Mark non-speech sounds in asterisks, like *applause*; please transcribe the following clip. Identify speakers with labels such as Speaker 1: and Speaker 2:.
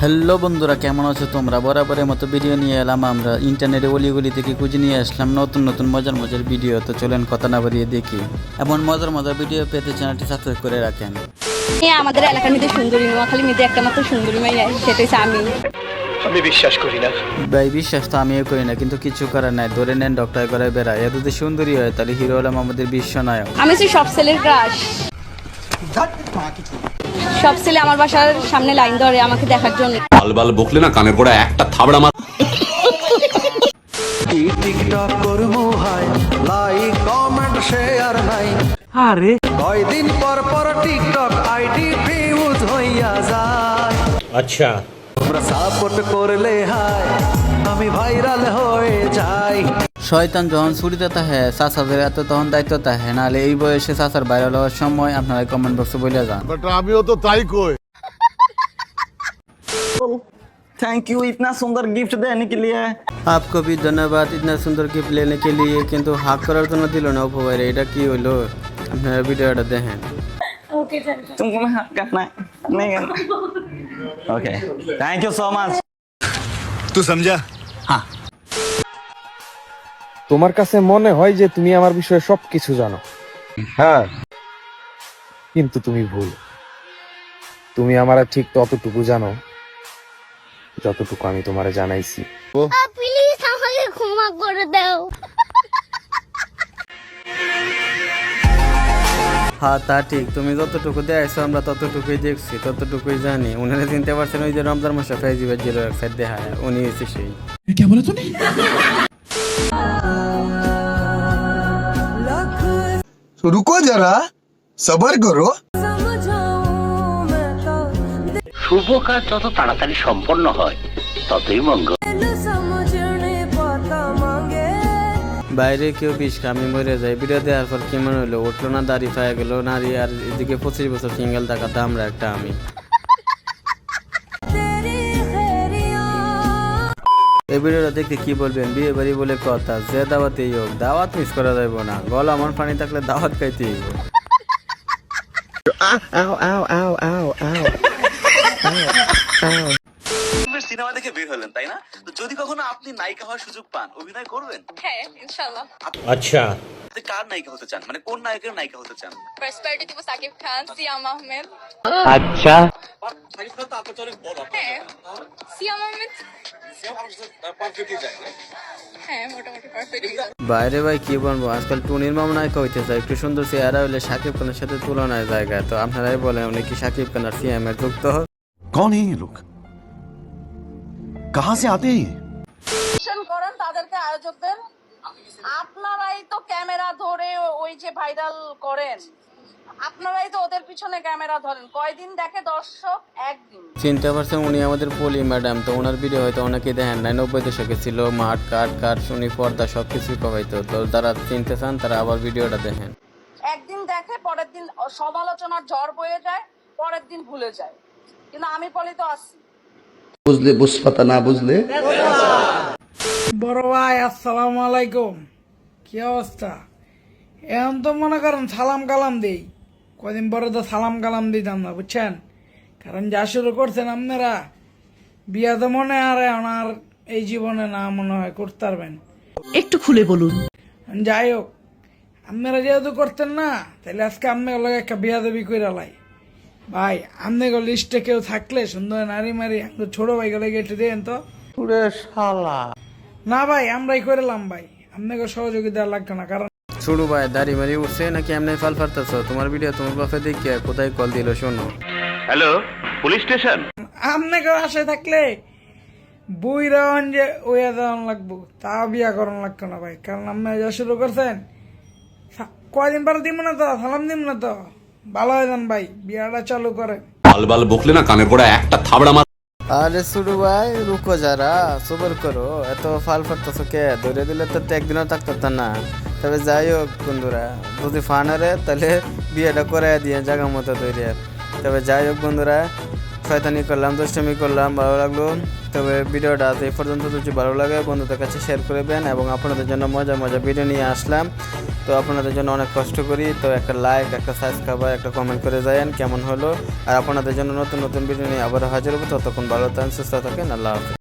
Speaker 1: Hello বন্ধুরা কেমন আছো তোমরা? বরাবরের মতো ভিডিও নিয়ে এলাম আমরা। ইন্টারনেটে অলিগুলি থেকে খুঁজে নিয়ে আসলাম নতুন নতুন মজার মজার ভিডিও তো চলেন কথা না বাড়িয়ে দেখি। এমন মজার মজার ভিডিও পেতে চ্যানেলটি সাবস্ক্রাইব করে রাখেন।
Speaker 2: আমাদের এলাকার মধ্যে সুন্দরী নোয়াখালী মধ্যে একটা মাত্র সুন্দরী মাই সেটা হচ্ছে আমি
Speaker 1: ভাই বিশ্বাস তো আমিও করি না কিন্তু কিছু করার নাই। ধরে নেন ডক্টর করে বেড়ায়। এত যদি সুন্দরী হয় তাহলে হিরো হলাম আমাদের বিশ্ব নায়ক।
Speaker 2: আমি সব ছেলের ক্রাশ সব ছেলে আমার বাসার সামনে লাইন ধরে আমাকে দেখার জন্য।
Speaker 3: বালবাল বকলে না কানের গোড়া একটা থাবড়া মার
Speaker 4: টিকটক লাইক কমেন্ট শেয়ার নাই। আরে। কয়দিন পর পর টিকটক আইডি ফিউজ হইয়া যায়। আচ্ছা। তোমরা সাপোর্ট করলে হাই আমি ভাইরাল হয়ে যাই
Speaker 1: শয়তান যখন ছুটিতে তাহে চাচাদের এত তখন দায়িত্ব তাহে নাহলে এই বয়সে চাচার বাইরে হওয়ার সময় আপনারা কমেন্ট বক্সে বলে যান
Speaker 5: বাট আমিও তো তাই কই
Speaker 6: थैंक यू इतना सुंदर गिफ्ट देने के लिए
Speaker 1: आपको भी धन्यवाद इतना सुंदर गिफ्ट लेने के लिए কিন্তু হাক করার জন্য দিল না উপবাইরে এটা কি হইলো আপনারা ভিডিওটা দেখেন
Speaker 6: तुमको मैं हाथ करना है नहीं करना okay thank you so much
Speaker 5: তুই সমঝা
Speaker 7: তোমার কাছে মনে হয় যে তুমি আমার বিষয়ে সবকিছু জানো?
Speaker 5: হ্যাঁ।
Speaker 7: কিন্তু তুমি ভুল। তুমি আমার ঠিক ততটুকু জানো যতটুকু আমি তোমারে জানাইছি।
Speaker 8: প্লিজ আমাকে ক্ষমা করে দাও। *laughs*
Speaker 1: হ্যাঁ তা ঠিক। তুমি যতটুকু দেখছ আমরা ততটুকুই দেখছি ততটুকুই জানি। উনারা চিনতে পারছেন ওই যে রমজান মাসে ফেজিবের জিরো এক সাইড দেখা উনি হচ্ছে সেই।
Speaker 4: রুকো যারা সবার করো।
Speaker 9: শুভ কাজ যত তাড়াতাড়ি সম্পন্ন হয় ততই মঙ্গল।
Speaker 1: বাইরে কেউ বিষ আমি মরে যাই ভিডিও দেওয়ার পর কি মনে হলো? উঠল না, দাড়ি পায়ে গেল, নারী আর এদিকে পঁচিশ বছর সিঙ্গেল থাকাতে আমরা একটা আমি এই ভিডিওটা দেখে কি বলবেন? বিয়ে বাড়ি বলে কথা, যে দাওয়াতেই হোক, দাওয়াত মিস করা যাবে না। গলা আমার পানি থাকলে দাওয়াত খাইতেই ফিল্মের
Speaker 6: সিনেমা দেখে বের হলেন তাই না? তো যদি কখনো আপনি নায়িকা হওয়ার সুযোগ পান অভিনয় করবেন?
Speaker 2: হ্যাঁ ইনশাআল্লাহ।
Speaker 6: আচ্ছা। কার নায়িকা হতে চান? মানে কোন নায়কের নায়িকা হতে চান?
Speaker 2: দিব সাকিব খান সিয়াম আহমেদ।
Speaker 9: আচ্ছা।
Speaker 6: সাকিব খান তো অনেক বড়
Speaker 2: হ্যাঁ সিয়াম আহমেদ হ্যাঁ,
Speaker 1: বাইরে ভাই কি বলব? আজকাল টুনির মাম নায়িকা হইতেছে একটু সুন্দর চেহারা হইলে সাকিব খানের সাথে তুলনায় জায়গা। তো আপনারাই বলেন উনি কি সাকিব খান আর সিএম এর যুক্ত?
Speaker 4: কন লোক? कहाँ से आते हैं ये
Speaker 2: করেন তাদেরকে আয়োজক দেন আপনারাই তো ক্যামেরা ধরে ওই যে ভাইরাল করেন আপনারাই তো ওদের পিছনে ক্যামেরা ধরেন কয়দিন দেখে দর্শক একদিন
Speaker 1: চিনতে পারছেন উনি আমাদের পলি ম্যাডাম তো ওনার ভিডিও হয়তো অনেকেই দেখেন নাই নব্বই দশকে ছিল মাঠ কাঠ কাঠ শুনি পর্দা সব কিছুই কমাইতো তো যারা চিনতে চান তারা আবার ভিডিওটা দেখেন
Speaker 2: একদিন দেখে পরের দিন সমালোচনার ঝড় বয়ে যায় পরের দিন ভুলে যায় কিন্তু আমি পলি তো আসি
Speaker 9: বুঝলে বুঝপাতা না বুঝলে?
Speaker 10: বড় ভাই আসসালামু আলাইকুম। কি অবস্থা? এখন তো মনে করেন সালাম কালাম দেই। কদিন পরে তো সালাম কালাম দিতাম না বুঝছেন? কারণ যা শুরু করছেন আপনারা বিয়া তো মনে আর আর এই জীবনে না মনে হয় করতে পারবেন।
Speaker 11: একটু খুলে বলুন।
Speaker 10: যাই হোক আপনারা যেহেতু করতেন না তাহলে আজকে লগে একটা বিয়া দেবী করে লাই। ভাই আপনাকে লিস্টে কেউ থাকলে সুন্দর নারী মারি ছোট ভাই গেলে একটু দেন তো। না ভাই আমরাই করলাম ভাই। আপনাকে সহযোগিতা লাগতো না কারণ
Speaker 1: ছুড়ু ভাই দাড়ি মারি উঠছে নাকি এমনি ফাল ফারতেছ তোমার ভিডিও তোমার বাপে দেখিয়ে কোথায় কল দিল শোনো।
Speaker 9: হ্যালো পুলিশ স্টেশন আমনে
Speaker 10: আপনাকে আশায় থাকলে বই রাওয়ান যে ওয়া দেওয়ান লাগবো তা বিয়া করান লাগতো না ভাই কারণ আপনি যা শুরু করছেন কয়দিন পরে দিব না তো? সালাম দিব না তো? ভালো হয়ে যান ভাই বিয়াটা চালু করেন।
Speaker 3: বালবাল বকলে না কানের গোড়া একটা থাবড়া মার
Speaker 1: আরে ছুড়ু ভাই রুকো যারা সবর করো। এত ফাল ফারতেছ কে? ধরে দিলে তো একদিনও থাকতো না। তবে যাই হোক বন্ধুরা যদি ফান হারে তাহলে বিয়েটা করে দিয়ে জায়গা মতো তৈরি তবে যাই হোক বন্ধুরা শয়তানি করলাম দুষ্টমি করলাম ভালো লাগল। তবে ভিডিওটা এই পর্যন্ত যদি ভালো লাগে বন্ধুদের কাছে শেয়ার করে করবেন এবং আপনাদের জন্য মজা মজা ভিডিও নিয়ে আসলাম। তো আপনাদের জন্য অনেক কষ্ট করি। তো একটা লাইক একটা সাবস্ক্রাইব একটা কমেন্ট করে যায়েন কেমন হলো? আর আপনাদের জন্য নতুন নতুন ভিডিও নিয়ে আবার হাজির হব। ততক্ষণ ভালো থাকেন, সুস্থ থাকেন, আল্লাহ হাফেজ।